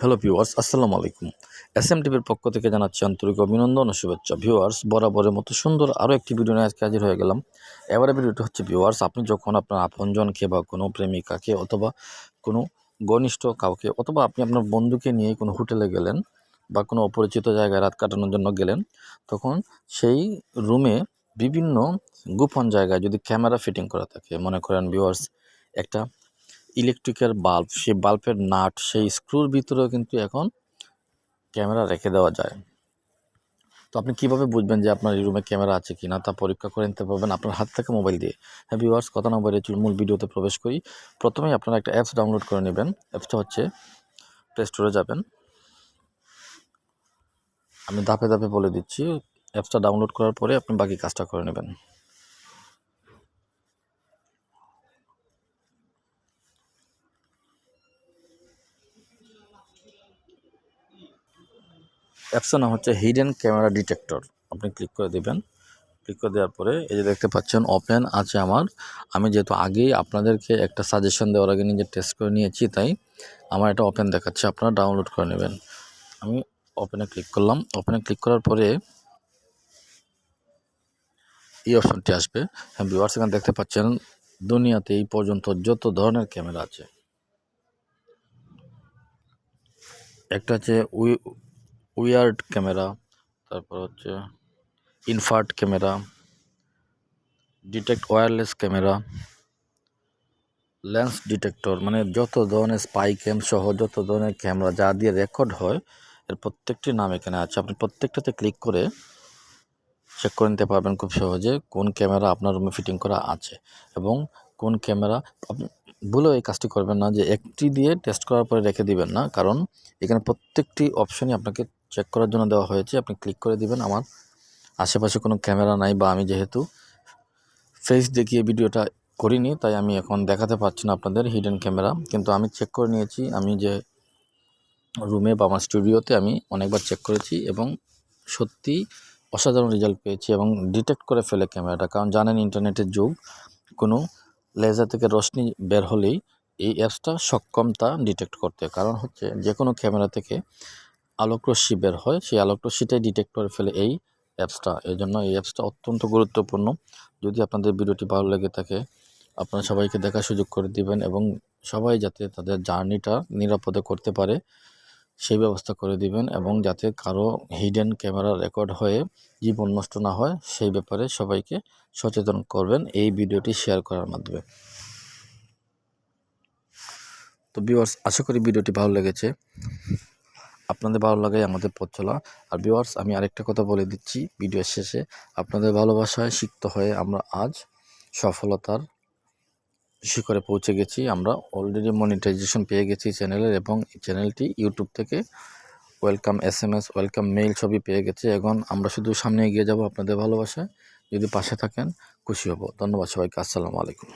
Hello viewers আসসালামু আলাইকুম S M টিভির পক্ষ থেকে জানাচ্ছি আন্তরিক অভিনন্দন ও শুভেচ্ছা। ভিউয়ার্স বরাবরের মতো সুন্দর আরও একটি ভিডিও নিয়ে আজকে হাজির হয়ে গেলাম। এবারে ভিডিওটি হচ্ছে ভিউয়ার্স আপনি যখন আপনার আপনজনকে বা কোনো প্রেমিকাকে অথবা কোনো ঘনিষ্ঠ কাউকে অথবা আপনি আপনার বন্ধুকে নিয়ে কোনো হোটেলে গেলেন বা কোনো অপরিচিত জায়গায় রাত কাটানোর জন্য গেলেন, তখন সেই রুমে বিভিন্ন গোপন জায়গায় যদি ক্যামেরা ফিটিং করা থাকে, মনে করেন ভিউয়ার্স একটা ইলেকট্রিকের বাল্ব, সেই বাল্বের নাট, সেই স্ক্রুর ভিতরেও কিন্তু এখন ক্যামেরা রেখে দেওয়া যায়। তো আপনি কীভাবে বুঝবেন যে আপনার এই রুমে ক্যামেরা আছে কি না তা পরীক্ষা করে নিতে পারবেন আপনার হাত থেকে মোবাইল দিয়ে। হ্যাঁ ভিউয়ার্স, কথা না বলে মূল ভিডিওতে প্রবেশ করি। প্রথমেই আপনারা একটা অ্যাপস ডাউনলোড করে নেবেন। অ্যাপসটা হচ্ছে প্লে স্টোরে যাবেন। আমি ধাপে ধাপে বলে দিচ্ছি, অ্যাপসটা ডাউনলোড করার পরে আপনি বাকি কাজটা করে নেবেন। অ্যাপসের হচ্ছে হিডেন ক্যামেরা ডিটেক্টর। আপনি ক্লিক করে দেবেন। ক্লিক করে দেওয়ার পরে এই যে দেখতে পাচ্ছেন, ওপেন আছে আমার। আমি যেহেতু আগেই আপনাদেরকে একটা সাজেশন দেওয়ার আগে নিজে টেস্ট করে নিয়েছি, তাই আমার এটা ওপেন দেখাচ্ছে। আপনারা ডাউনলোড করে নেবেন। আমি ওপেনে ক্লিক করলাম। ওপেনে ক্লিক করার পরে এই অপশনটি আসবে। হ্যাঁ ভিউয়ার্স এখানে দেখতে পাচ্ছেন, দুনিয়াতে এই পর্যন্ত যত ধরনের ক্যামেরা আছে একটা হচ্ছে উই, উইয়ার্ড ক্যামেরা, তারপর হচ্ছে infrared camera, detect wireless camera, lens detector মানে যত ধরনের স্পাই ক্যাম সহ যত ধরনের ক্যামেরা যা দিয়ে রেকর্ড হয়, এর প্রত্যেকটি নাম এখানে আছে। আপনি প্রত্যেকটাতে ক্লিক করে চেক করে নিতে পারবেন খুব সহজে কোন ক্যামেরা আপনার রুমে ফিটিং করা আছে এবং কোন ক্যামেরা আপনি ভুলেও এই কাজটি করবেন না যে একটি দিয়ে টেস্ট করার পরে রেখে দিবেন না। কারণ এখানে প্রত্যেকটি অপশনই আপনাকে চেক করার জন্য দেওয়া হয়েছে। আপনি ক্লিক করে দিবেন। আমার আশেপাশে কোনো ক্যামেরা নাই বা আমি যেহেতু ফেস দেখিয়ে ভিডিওটা করিনি, তাই আমি এখন দেখাতে পারছি না আপনাদের হিডেন ক্যামেরা কিন্তু আমি চেক করে নিয়েছি। আমি যে রুমে বা আমার স্টুডিওতে আমি অনেকবার চেক করেছি এবং সত্যি অসাধারণ রেজাল্ট পেয়েছি এবং ডিটেক্ট করে ফেলে ক্যামেরাটা কারণ জানেন ইন্টারনেটের যুগ, কোনো লেজার থেকে রশ্মি বের হলেই এই অ্যাপসটা সক্ষম তা ডিটেক্ট করতে কারণ হচ্ছে যে কোনো ক্যামেরা থেকে আলোকরশ্মি বের হয়, সেই আলোকরশ্মিটাই ডিটেক্ট করে ফেলে এই অ্যাপসটা এই জন্য এই অ্যাপসটা অত্যন্ত গুরুত্বপূর্ণ। যদি আপনাদের ভিডিওটি ভালো লেগে থাকে, আপনারা সবাইকে দেখার সুযোগ করে দিবেন এবং সবাই যাতে তাদের জার্নিটা নিরাপদে করতে পারে। সেই ব্যবস্থা করে দিবেন এবং যাতে কারও হিডেন ক্যামেরা রেকর্ড হয়ে জীবন নষ্ট না হয়, সেই ব্যাপারে সবাইকে সচেতন করবেন এই ভিডিওটি শেয়ার করার মাধ্যমে। তো ভিউয়ার্স আশা করি ভিডিওটি ভালো লেগেছে। আপনাদের ভালো লাগাই আমাদের পথ চলা। আর ভিউয়ার্স আমি আরেকটা কথা বলে দিচ্ছি ভিডিওর শেষে। আপনাদের ভালোবাসায় সিক্ত হয়ে আমরা আজ সফলতার শিখরে পৌঁছে গেছি। আমরা অলরেডি মনিটাইজেশন পেয়ে গেছি চ্যানেলের এবং চ্যানেলটি ইউটিউব থেকে welcome S M S welcome mail সবই পেয়ে গেছে। এখন আমরা শুধু সামনে এগিয়ে যাব আপনাদের ভালোবাসায়। যদি পাশে থাকেন খুশি হব। ধন্যবাদ সবাইকে। আসসালামু আলাইকুম।